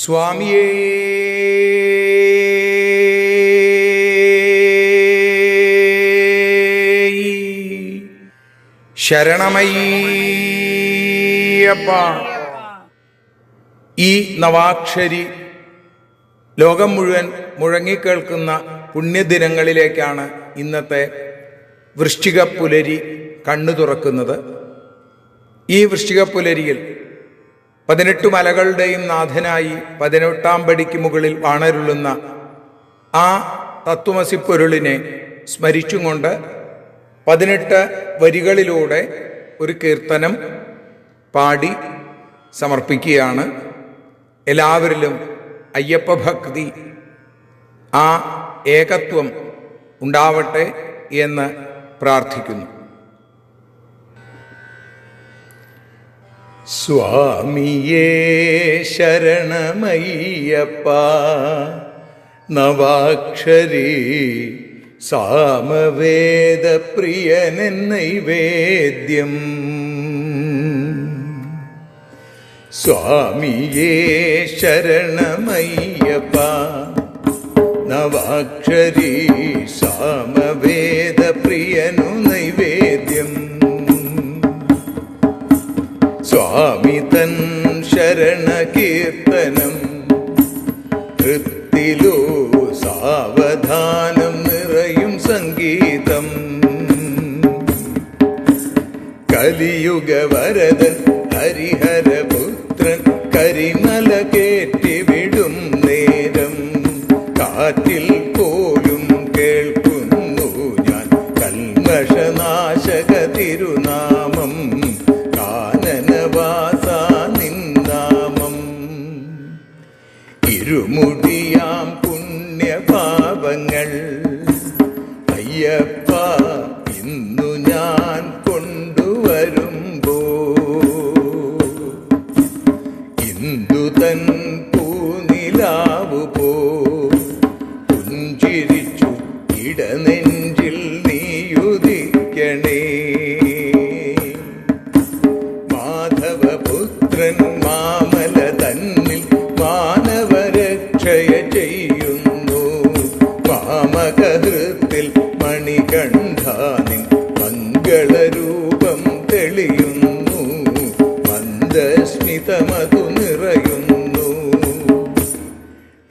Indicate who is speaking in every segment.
Speaker 1: സ്വാമിയേ. ശരണമയ്യപ്പ. ഈ നവാക്ഷരി ലോകം മുഴുവൻ മുഴങ്ങിക്കേൾക്കുന്ന പുണ്യദിനങ്ങളിലേക്കാണ് ഇന്നത്തെ വൃശ്ചിക പുലരി കണ്ണു തുറക്കുന്നത്. ഈ വൃശ്ചിക പുലരിയിൽ പതിനെട്ട് മലകളുടെയും നാഥനായി പതിനെട്ടാം പടിക്ക് മുകളിൽ വാണരുളുന്ന ആ തത്വമസി പൊരുളിനെ സ്മരിച്ചും കൊണ്ട് പതിനെട്ട് വരികളിലൂടെ ഒരു കീർത്തനം പാടി സമർപ്പിക്കുകയാണ്. എല്ലാവരിലും അയ്യപ്പ ഭക്തി ആ ഏകത്വം ഉണ്ടാവട്ടെ എന്ന് പ്രാർത്ഥിക്കുന്നു. സ്വാമിയേ ശരണമയ്യപ്പ നവാക്ഷരി സാമവേദപ്രിയനൻ നൈവേദ്യം. സ്വാമിയേ ശരണമയ്യപ്പ നവാക്ഷരി സാമവേദപ്രിയനു കലിയുഗ വരദൻ ഹരിഹരപുത്രൻ കരിമല കേറ്റി ഇന്ദു തൻ പൂനിലാവു പോ പുഞ്ചിരിച്ചു ഇടനെഞ്ചിൽ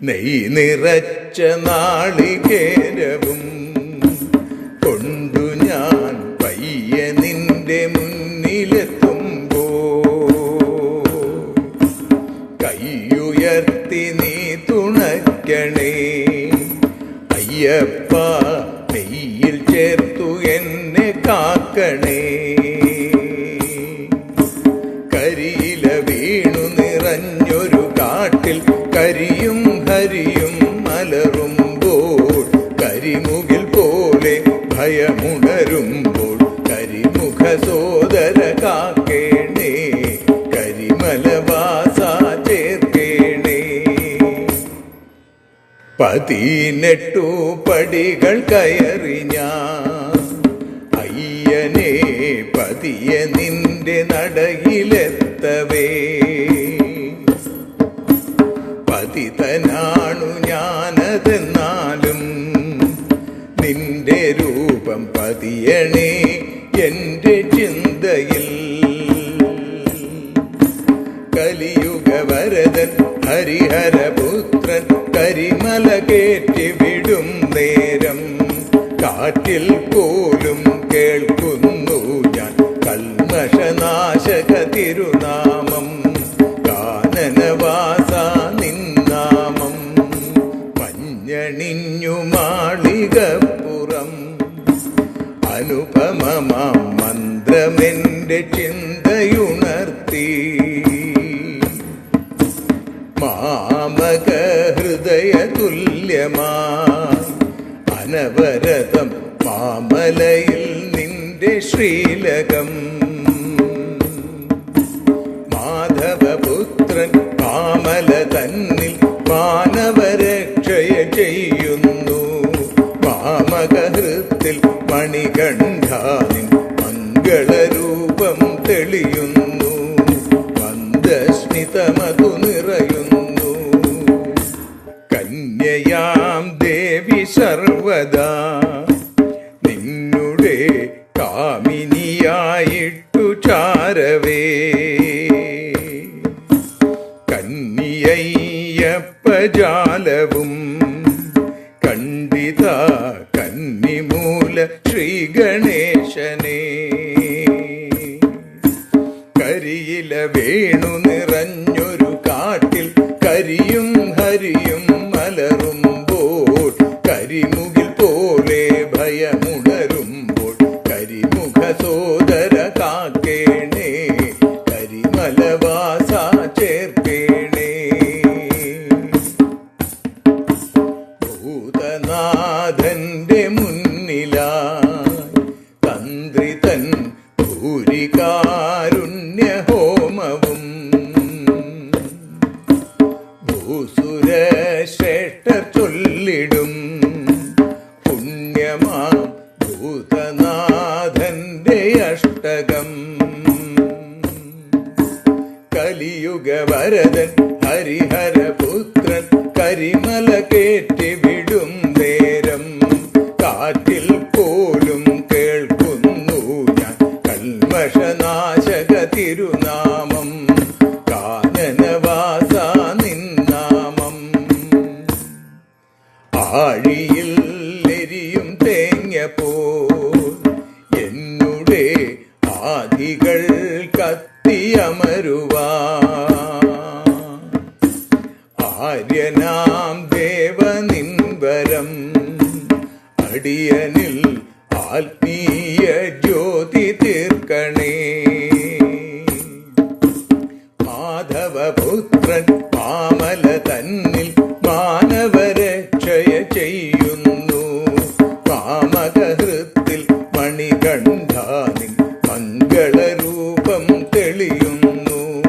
Speaker 1: നെയ് നിറച്ച നാളികേരവും കൊണ്ടു ഞാൻ പയ്യ നിന്റെ മുന്നിലെത്തുമ്പോ. കൈയുയർത്തി നീ തുണയ്ക്കണേ. അയ്യപ്പ നെയ്യിൽ ചേർത്തു എന്നെ കാക്കണേ. ഭയമുണരുമ്പോൾ കരിമുഖ സോദര കാക്കേണേ കരിമലവാസ ചേർക്കേണേ പതിനെട്ടു പടികൾ കയറി ഞാൻ അയ്യനെ പതിയ നിന്റെ നടയിലെത്തവേ. ചിന്തയിൽ കലിയുഗ വരദൻ ഹരിഹരപുത്രൻ കരിമല കേറ്റി വിടും നേരം. കാറ്റിൽ പോലും കേൾക്കുന്നു ഞാൻ. കൽമഷനാശക തിരുനാമം മാനവരക്ഷയ ചെയ്യുന്നു. മാമകഹൃത്തിൽ മണികണ്ഠാനിൻ മംഗളരൂപം തെളിയുന്നു. വന്ദസ്മിതമതു നിറയുന്നു. കന്യയാം വന്ദിത കന്നിമൂല ശ്രീ ഗണേശനേ. കരിയില വേണു നിറഞ്ഞൊരു കാട്ടിൽ കരിയും ഹരിയും മലറുമ്പോൾ കരിമുകിൽ പോലെ ഭയമ അഷ്ടകം കലിയുഗ. വരദൻ ഹരിഹരപുത്രൻ കരിമല കേറ്റി വിടും നേരം. കാറ്റിൽ പോലും കേൾക്കുന്നു ഞാൻ. കൽമഷനാശക തിരുനാമം. കാനനവാസ മാമല തന്നിൽ മാനവരക്ഷയ ചെയ്യുന്നു. കാമകഹൃത്തിൽ മണികണ്ഠാനിൽ മംഗളരൂപം തെളിയുന്നു.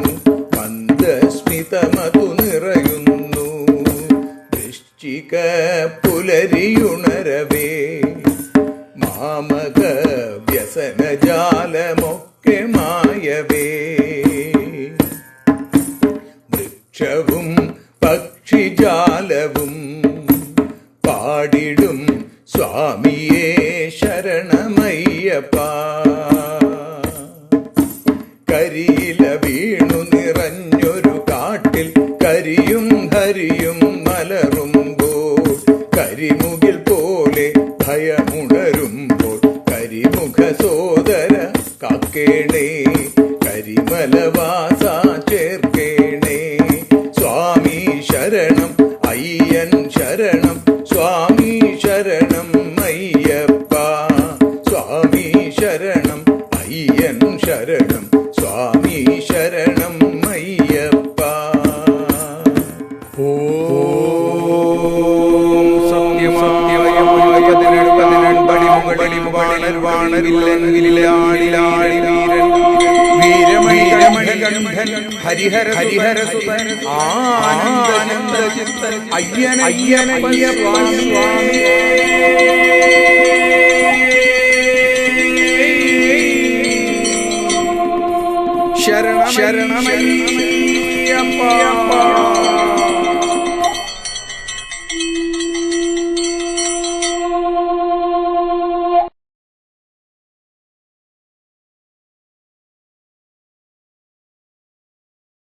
Speaker 1: മന്ദസ്മിതമതു നിറയുന്നു. വൃശ്ചിക പുലരിയുണരവേ. മാമക വ്യസനജാലമൊക്കെ മായവേ. വൃക്ഷവും പാടിടും സ്വാമിയേ ശരണമയ്യപ്പ. കരിയില വീണു നിറഞ്ഞൊരു കാട്ടിൽ കരിയും ഹരിയും മലറുമ്പോൾ കരിമുകിൽ പോലെ ഭയമുണരുമ്പോൾ കരിമുഖ സോദര കാക്കേണേ കരിമലവാസ ശരണം അയ്യൻ ശരണം സ്വാമി ശരണം അയ്യപ്പ.
Speaker 2: ഓം ഹരിഹര ഹരിഹര ആനന്ദ ചിത്തൻ അയ്യന അയ്യ സ്വാമി ശരണമയ്യപ്പ